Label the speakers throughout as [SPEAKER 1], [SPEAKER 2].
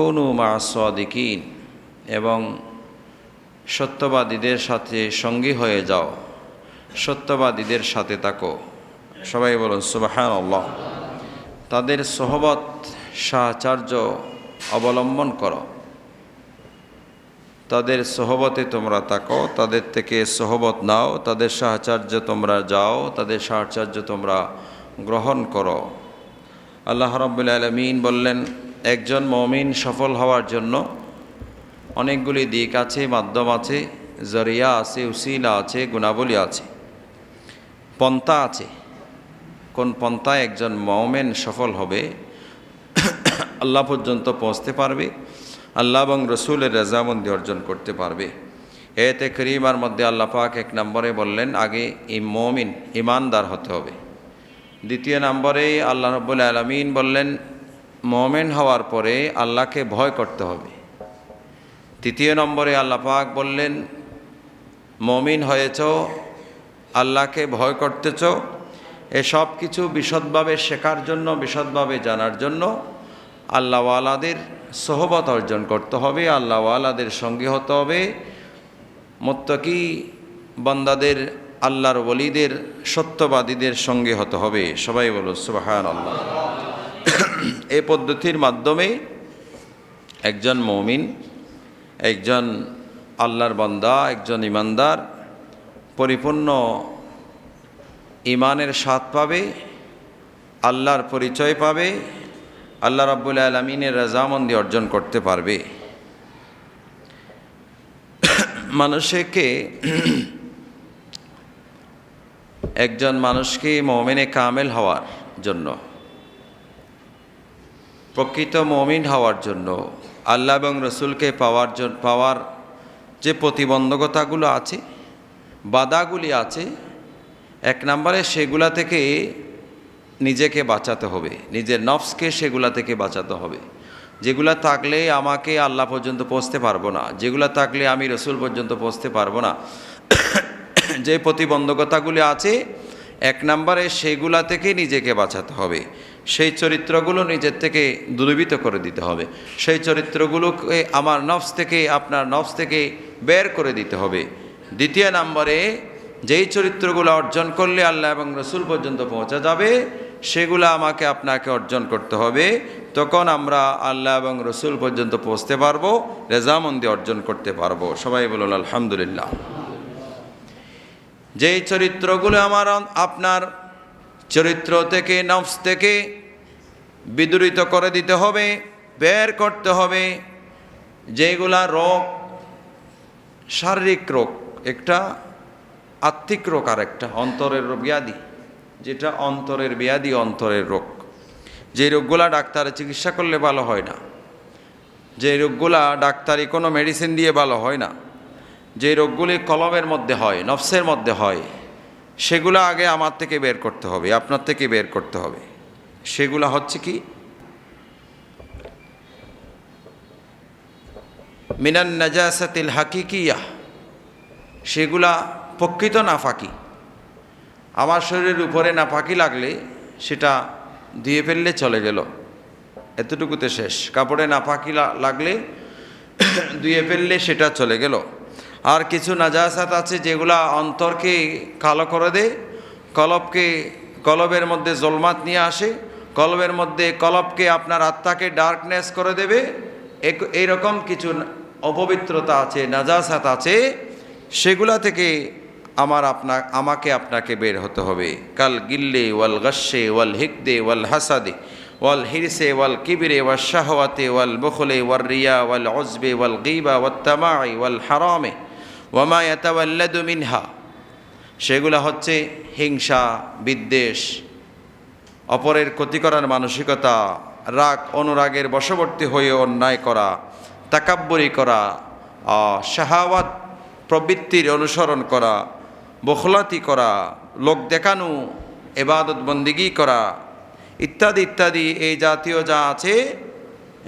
[SPEAKER 1] কৌনু মা সদিকিন, এবং সত্যবাদীদের সাথে সঙ্গী হয়ে যাও, সত্যবাদীদের সাথে তাকো সবাই বলুন সুবাহান আল্লাহ তাদের সহবত সাহচার্য অবলম্বন করো। তাদের সহবতে তোমরা তাকো তাদের থেকে সহবত নাও, তাদের সাহচার্য তোমরা যাও, তাদের সাহচার্য তোমরা গ্রহণ করো। আল্লাহ রব্বুল আলমিন বললেন একজন মমিন সফল হওয়ার জন্য অনেকগুলি দিক আছে, মাধ্যম আছে, জরিয়া আছে, উসিলা আছে, গুণাবলী আছে। পন্থা আছে। কোন পন্থায় একজন মমেন সফল হবে, আল্লাহ পর্যন্ত পৌঁছতে পারবে, আল্লাহ এবং রসুলের রেজামন্দি অর্জন করতে পারবে। এতে করিমার মধ্যে আল্লাহ পাক এক নম্বরে বললেন, আগে ই মমিন ইমানদার হতে হবে। দ্বিতীয় নম্বরে আল্লাহ রব্বুল আলমিন বললেন মমেন হওয়ার পরে আল্লাহকে ভয় করতে হবে। তৃতীয় নম্বরে আল্লাহ পাক বললেন, মমিন হয়েছ, আল্লাহকে ভয় করতেছ এসব কিছু বিশদভাবে শেখার জন্য, বিশদভাবে জানার জন্য আল্লাহওয়ালাদের সহবত অর্জন করতে হবে, আল্লাহওয়ালাদের সঙ্গী হতে হবে। মোত্তকি বান্দাদের, আল্লাহর ওলিদের, সত্যবাদীদের সঙ্গে হতে হবে। সবাই বলো সুবাহান আল্লাহ এই পদ্ধতির মাধ্যমে একজন মমিন, একজন আল্লাহর বান্দা, একজন ইমানদার পরিপূর্ণ ইমানের স্বাদ পাবে, আল্লাহর পরিচয় পাবে, আল্লাহ রাব্বুল আলমিনের রাজামন্দি অর্জন করতে পারবে। মানুষকে, একজন মানুষকে মমিনে কামেল হওয়ার জন্য প্রকৃত মমিন হওয়ার জন্য, আল্লাহ এবং রসুলকে পাওয়ার জন্য পাওয়ার যে প্রতিবন্ধকতাগুলো আছে, বাধাগুলি আছে, এক নম্বরে সেগুলা থেকে নিজেকে বাঁচাতে হবে, নিজের নফসকে সেগুলা থেকে বাঁচাতে হবে। যেগুলা থাকলে আমাকে আল্লাহ পর্যন্ত পৌঁছতে পারব না, যেগুলা থাকলে আমি রসুল পর্যন্ত পৌঁছতে পারব না। যে প্রতিবন্ধকতাগুলি আছে, এক নম্বরে সেগুলা থেকে নিজেকে বাঁচাতে হবে। সেই চরিত্রগুলো নিজের থেকে দূরীভূত করে দিতে হবে। সেই চরিত্রগুলোকে আমার নফস থেকে, আপনার নফস থেকে বের করে দিতে হবে। দ্বিতীয় নম্বরে, যেই চরিত্রগুলো অর্জন করলে আল্লাহ এবং রসুল পর্যন্ত পৌঁছা যাবে, সেগুলো আমাকে আপনাকে অর্জন করতে হবে। তখন আমরা আল্লাহ এবং রসুল পর্যন্ত পৌঁছতে পারব, রেজামন্দি অর্জন করতে পারব। সবাই বলুন, আলহামদুলিল্লাহ। যেই চরিত্রগুলো আমার আপনার চরিত্র থেকে, নফস থেকে বিদূরিত করে দিতে হবে, বের করতে হবে। যেগুলা রোগ, শারীরিক রোগ, একটা আত্মিক রোগ আর একটা অন্তরের ব্যাধি। যেটা অন্তরের ব্যাধি, অন্তরের রোগ। যে রোগগুলা ডাক্তারে চিকিৎসা করলে ভালো হয় না যে রোগগুলা ডাক্তারি কোনো মেডিসিন দিয়ে ভালো হয় না যে রোগগুলি কলমের মধ্যে হয়, নফসের মধ্যে হয় সেগুলো আগে আমার থেকে বের করতে হবে, আপনার থেকে বের করতে হবে। সেগুলো হচ্ছে কি? মিনান নাজাসাতিল হাকিকিয়া। সেগুলা প্রকৃত নাফাকি। আমার শরীরের উপরে নাফাকি লাগলে সেটা ধুয়ে ফেললে চলে গেল। এতটুকুতে শেষ। কাপড়ে নাফাকি লাগলে ধুয়ে ফেললে সেটা চলে গেল। আর কিছু নাজাসাত আছে যেগুলা অন্তরকে কালো করে দেয়, কলবকে, কলবের মধ্যে জলমাত নিয়ে আসে, কলবের মধ্যে কলবকে আপনার আত্মাকে ডার্কনেস করে দেবে। এইরকম কিছু অপবিত্রতা আছে, নাজাসাত আছে, সেগুলা থেকে আমার আপনা, আমাকে আপনাকে বের হতে হবে। কাল গিল্লে, ওয়াল গস্যে ওয়াল হিকদে, ওয়াল হাসাদে, ওয়াল হিরসে, ওয়াল কিবিরে ওয়াল শাহওয়াতে, ওয়াল বখলে ওয়াল রিয়া, ওয়াল অজবে ওয়াল গিবা ওয়াল তামাই ওয়াল হারামে। ওয়ামা ইয়াতাওয়াল্লাদু মিনহা, সেগুলো হচ্ছে হিংসা, বিদ্বেষ, অপরের ক্ষতি করার মানসিকতা, রাগ, অনুরাগের বশবর্তী হয়ে অন্যায় করা, তাকাব্বরি করা শাহাওয়াত প্রবৃত্তির অনুসরণ করা, বখলাতি করা, লোক দেখানো, এবাদত বন্দিগি করা, ইত্যাদি ইত্যাদি, এই জাতীয় যা আছে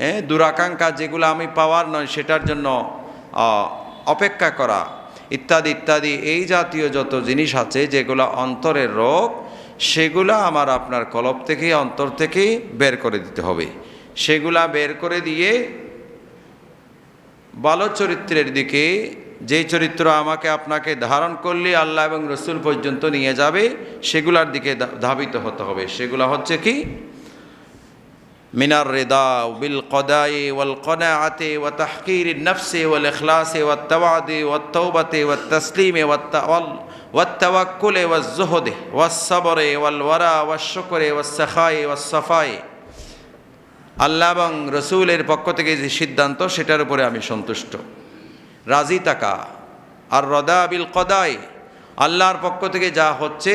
[SPEAKER 1] হ্যাঁ দুরাকাঙ্ক্ষা যেগুলো আমি পাওয়ার নয়, সেটার জন্য অপেক্ষা করা। ইত্যাদি ইত্যাদি, এই জাতীয় যত জিনিস আছে, যেগুলো অন্তরের রোগ, সেগুলো আমার আপনার কলব থেকে অন্তর থেকে বের করে দিতে হবে। সেগুলা বের করে দিয়ে ভালো চরিত্রের দিকে, যেই চরিত্র আমাকে আপনাকে ধারণ করলে আল্লাহ এবং রসুল পর্যন্ত নিয়ে যাবে, সেগুলার দিকে ধাবিত হতে হবে। সেগুলা হচ্ছে কি? মিনার রেদা বিল কদাই ওয়াল কনাআতে ওয়া তাহকির নফসে ওয়াল ইখলাসে ওয়া তাওয়াদে ওয়া তৌবাতে ওয়া তসলিমে ওয়া তাওয়াল ওয়া তাওয়াক্কুলে ওয়া জুহদে ওয়া সবরে ওয়াল ওয়ারা ওয়া শুকরে ওয়া সাখায়ে ওয়া সাফায়ে আল্লাহ এবং রসুলের পক্ষ থেকে যে সিদ্ধান্ত, সেটার উপরে আমি সন্তুষ্ট। রাজি তাকা আর রদা বিল কদাই, আল্লাহর পক্ষ থেকে যা হচ্ছে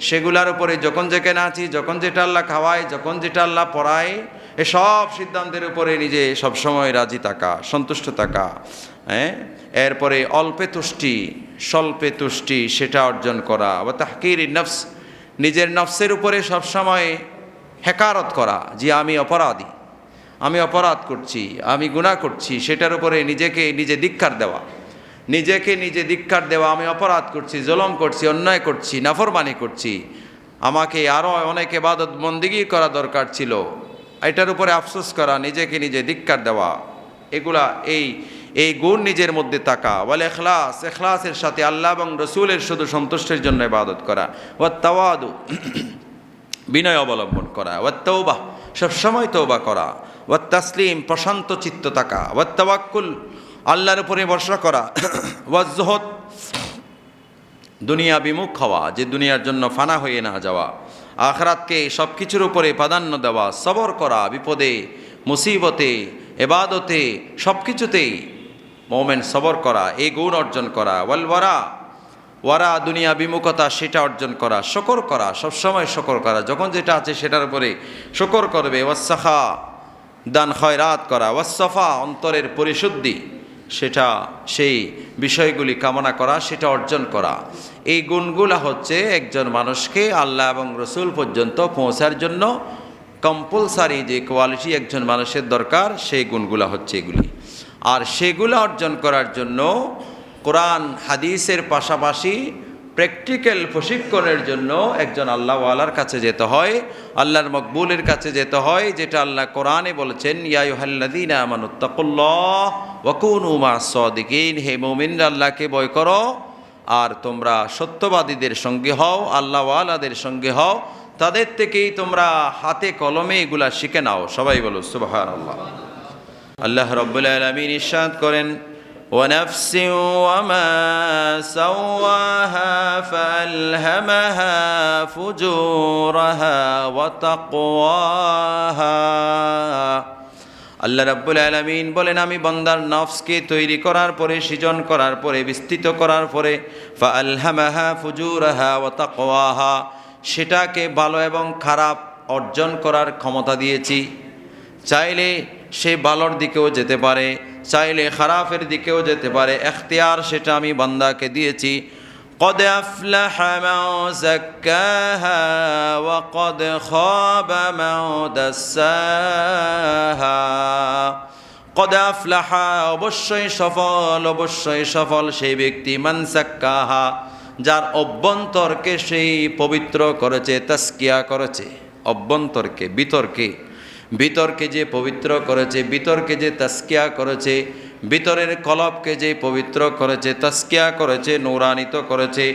[SPEAKER 1] সেগুলার উপরে যখন যেখানে আছি, যখন যেটা আল্লাহ খাওয়ায়, যখন যেটা আল্লাহ পড়ায়, এসব সিদ্ধান্তের উপরে নিজে সবসময় রাজি থাকা, সন্তুষ্ট থাকা হ্যাঁ? এরপরে অল্পে তুষ্টি, স্বল্পে তুষ্টি, সেটা অর্জন করা বা তাহকির নফস, নিজের নফসের উপরে সবসময় হেকারত করা, যে আমি অপরাধী, আমি অপরাধ করছি, আমি গুনাহ করছি, সেটার উপরে নিজেকে নিজে ধিক্কার দেওয়া। নিজেকে নিজে ধিক্কার দেওয়া, আমি অপরাধ করছি, জলম করছি, অন্যায় করছি, নাফরমানি করছি। আমাকে আরও অনেক এবাদত বন্দিগি করা দরকার ছিল। এটার উপরে আফসোস করা, নিজেকে নিজে ধিক্কার দেওয়া, এগুলা এই এই গুণ নিজের মধ্যে থাকা। বলে এখলাস এখলাসের সাথে আল্লাহ এবং রসুলের শুধু সন্তুষ্টের জন্য ইবাদত করা। ও তাওয়াদু, বিনয় অবলম্বন করা। ওয়াত তৌবা সবসময় তৌবা করা। ওয়াত তাসলিম, প্রশান্ত চিত্ত থাকা। ওয়াত তাওয়াক্কুল আল্লাহর উপরে ভরসা করা। ওয়াজহত দুনিয়া বিমুখ হওয়া, যে দুনিয়ার জন্য ফানা হয়ে না যাওয়া, আখরাতকে সব কিছুর উপরে প্রাধান্য দেওয়া, সবর করা, বিপদে, মুসিবতে, এবাদতে সব কিছুতেই মোমেন্ট সবর করা, এই গুণ অর্জন করা, ওয়াল ওয়ারা ওয়ারা দুনিয়া বিমুখতা সেটা অর্জন করা, শকর করা, সবসময় শকর করা, যখন যেটা আছে সেটার উপরে শকর করবে ওয়াসাখা দান খয়রাত করা ওয়াসফা অন্তরের পরিশুদ্ধি সেটা, সেই বিষয়গুলি কামনা করা, সেটা অর্জন করা। এই গুণগুলা হচ্ছে একজন মানুষকে আল্লাহ এবং রসুল পর্যন্ত পৌঁছার জন্য কম্পালসারি যে কোয়ালিটি একজন মানুষের দরকার, সেই গুণগুলা হচ্ছে এগুলি। আর সেগুলো অর্জন করার জন্য কোরআন, হাদিসের পাশাপাশি প্র্যাকটিক্যাল প্রশিক্ষণের জন্য একজন আল্লাহওয়ালার কাছে যেতে হয়, আল্লাহর মকবুলের কাছে যেতে হয়, যেটা আল্লাহ কোরআনে বলেছেন ইয়াইহাল্লাদিন আমানুত্তাকুল্লাহ ওয়াকুন উমা সদিকিন হে মোমিন আল্লাহকে বয় করো, আর তোমরা সত্যবাদীদের সঙ্গে হও, আল্লাহওয়ালাদের সঙ্গে হও, তাদের থেকেই তোমরা হাতে কলমে এগুলা শিখে নাও। সবাই বলো সুবাহান আল্লাহ আল্লাহ রব্বুল আলমিন ইরশাদ করেন ونفس وما سواها فألهمها فجورها وتقواها আল্লাহ রাব্বুল আলামিন বলেন আমি বন্দার নফসকে তৈরি করার পরে সৃজন করার পরে বিস্তৃত করার পরে ফা আলহামাহা ফুজুরাহা ও তাকওয়াহা সেটাকে ভালো এবং খারাপ অর্জন করার ক্ষমতা দিয়েছি চাইলে সে ভালোর দিকেও যেতে পারে চাইলে খারাপের দিকেও যেতে পারে এখতিয়ার সেটা আমি বান্দাকে দিয়েছি قد أفلح من زكاها وقد خاب من دساها قد أفلح অবশ্যই সফল অবশ্যই সফল সেই ব্যক্তি মান সাক্কাহা যার অভ্যন্তরকে সেই পবিত্র করেছে তাস্কিয়া করেছে অভ্যন্তরকে বিতর্কে বিতর্কে যে পবিত্র করেছে, বিতর্কে যে তাস্কিয়া করেছে, বিতরের কলপকে যে পবিত্র করেছে, তাস্কিয়া করেছে, নৌরানিত করেছে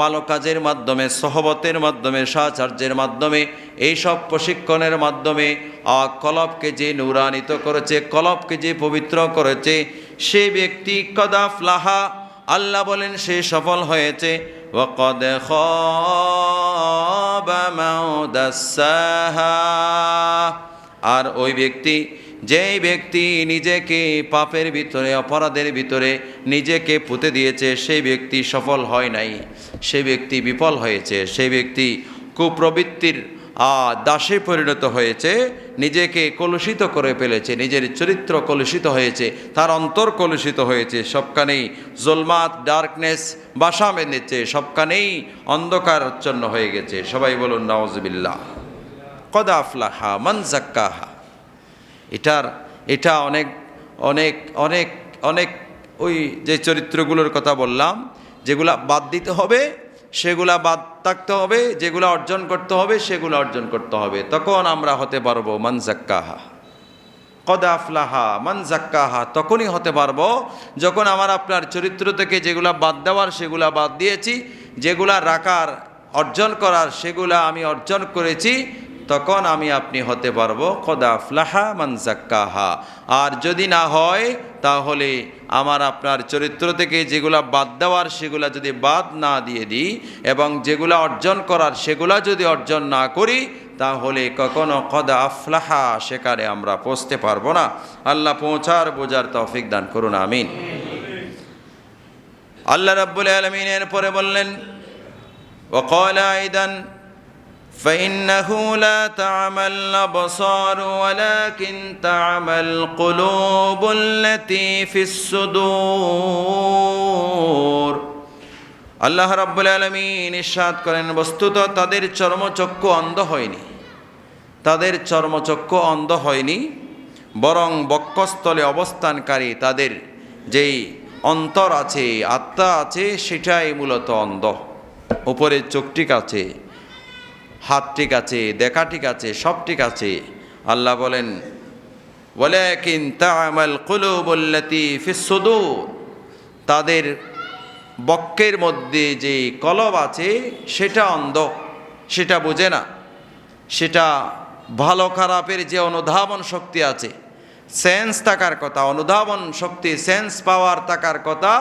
[SPEAKER 1] বালকাজের মাধ্যমে, সহবতের মাধ্যমে সাহচর্যের মাধ্যমে, এইসব প্রশিক্ষণের মাধ্যমে কলপকে যে নৌরানিত করেছে কলপকে যে পবিত্র করেছে, সে ব্যক্তি কদা ফ্লাহা আল্লাহ বলেন সে সফল হয়েছে। ও কদে খ আর ওই ব্যক্তি, যেই ব্যক্তি নিজেকে পাপের ভিতরে, অপরাধের ভিতরে নিজেকে পুঁতে দিয়েছে, সেই ব্যক্তি সফল হয় নাই। সেই ব্যক্তি বিফল হয়েছে। সেই ব্যক্তি কুপ্রবৃত্তির দাসে পরিণত হয়েছে, নিজেকে কলুষিত করে ফেলেছে, নিজের চরিত্র কলুষিত হয়েছে, তার অন্তর কলুষিত হয়েছে, সবখানেই জোলমাত, ডার্কনেস, বাসা বেঁধেছে, সবখানেই অন্ধকারচ্ছন্ন হয়ে গেছে। সবাই বলুন নওয়াজবিল্লা কদাফলাহা মনজাক্কাহা এটার, এটা অনেক অনেক অনেক অনেক ওই যে চরিত্রগুলোর কথা বললাম, যেগুলা বাদ দিতে হবে সেগুলা বাদ থাকতে হবে, যেগুলো অর্জন করতে হবে, সেগুলো অর্জন করতে হবে। তখন আমরা হতে পারব মানজাক্কাহা কদাফলাহা মান জাক্কাহা, তখনই হতে পারব যখন আমার আপনার চরিত্র থেকে যেগুলা বাদ দেওয়ার, সেগুলা বাদ দিয়েছি, যেগুলা রাখার, অর্জন করার, সেগুলা আমি অর্জন করেছি তখন আমি আপনি হতে পারবো কদাফলাহা মান জাক্কাহা আর যদি না হয় তাহলে আমার আপনার চরিত্র থেকে যেগুলা বাদ দেওয়ার সেগুলা যদি বাদ না দিয়ে দিই এবং যেগুলা অর্জন করার সেগুলা যদি অর্জন না করি তাহলে কখনো কদা আফলাহা সেখানে আমরা পৌঁছতে পারবো না আল্লাহ পৌঁছার বোঝার তৌফিক দান করুন আমিন আল্লাহ রাব্বুল আলমিনের পরে বললেন وقال أيضا فإنه لا تعمى الأبصار ولكن تعمى القلوب التي في الصدور আল্লাহ রাব্বুল আলমিন ইরশাদ করেন বস্তুত তাদের চর্মচক্ষু অন্ধ হয়নি তাদের চর্মচক্ষু অন্ধ হয়নি বরং বক্ষস্থলে অবস্থানকারী তাদের যেই অন্তর আছে আত্মা আছে সেটাই মূলত অন্ধ উপরে চোখ ঠিক আছে হাত ঠিক আছে, দেখা ঠিক আছে, সব ঠিক আছে। আল্লাহ বলেন, ওয়ালাকিন তা'মাল কুলুবুল্লাতী ফিস সুদূর। তাদের বক্কের মধ্যে যে কলব আছে, সেটা অন্ধ, সেটা বোঝে না। সেটা ভালো খারাপের যে অনুধাবন শক্তি আছে, সেন্স থাকার কথা, অনুধাবন শক্তি, সেন্স পাওয়ার থাকার কথা,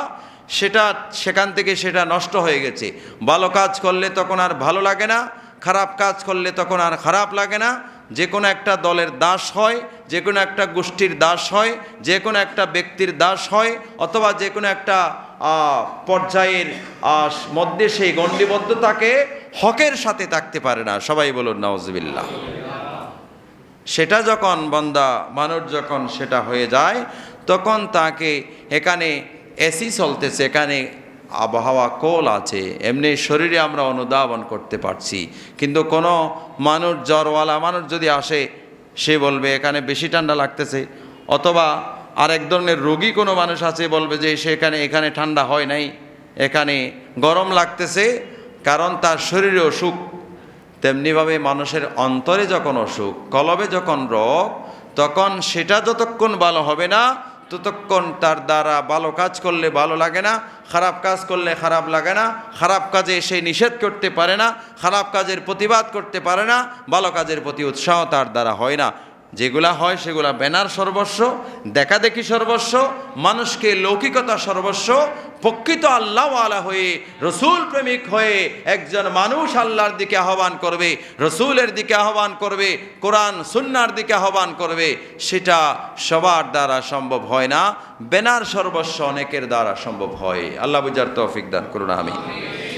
[SPEAKER 1] সেটা, সেখান থেকে সেটা নষ্ট হয়ে গেছে। ভালো কাজ করলে তখন আর ভালো লাগে না খারাপ কাজ করলে তখন আর খারাপ লাগে না। যে কোনো একটা দলের দাস হয়, যে কোনো একটা গোষ্ঠীর দাস হয়, যে কোনো একটা ব্যক্তির দাস হয়, অথবা যে কোনো একটা পর্যায়ের মধ্যে সেই গণ্ডিবদ্ধতাকে হকের সাথে থাকতে পারে না। সবাই বলুন নওয়াজবিল্লাহ সেটা যখন বন্দা, মানুষ যখন সেটা হয়ে যায়, তখন তাকে এখানে এসি চলতেছে, এখানে আবহাওয়া কোল আছে, এমনি শরীরে আমরা অনুধাবন করতে পারছি। কিন্তু কোনো মানুষ, জ্বরওয়ালা মানুষ যদি আসে, সে বলবে, এখানে বেশি ঠান্ডা লাগতেছে। অথবা আরেক ধরনের রোগী কোনো মানুষ আছে, বলবে যে সেখানে এখানে ঠান্ডা হয় নাই, এখানে গরম লাগতেছে, কারণ তার শরীরে অসুখ। তেমনিভাবে মানুষের অন্তরে যখন অসুখ, কলবে যখন রোগ, তখন সেটা যতক্ষণ ভালো হবে না ততক্ষণ তার দ্বারা ভালো কাজ করলে ভালো লাগে না, খারাপ কাজ করলে খারাপ লাগে না, খারাপ কাজে সে নিষেধ করতে পারে না, খারাপ কাজের প্রতিবাদ করতে পারে না, ভালো কাজের প্রতি উৎসাহ তার দ্বারা হয় না। যেগুলা হয় সেগুলা ব্যানার সর্বস্ব, দেখাদেখি সর্বস্ব, মানুষকে লৌকিকতা সর্বস্ব, প্রকৃত আল্লাহওয়ালা হয়ে, রসুল প্রেমিক হয়ে একজন মানুষ আল্লাহর দিকে আহ্বান করবে, রসুলের দিকে আহ্বান করবে, কোরআন সুন্নার দিকে আহ্বান করবে, সেটা সবার দ্বারা সম্ভব হয় না বেনার সর্বস্ব অনেকের দ্বারা সম্ভব হয়। আল্লাহ বুঝার তৌফিক দান করুন আমি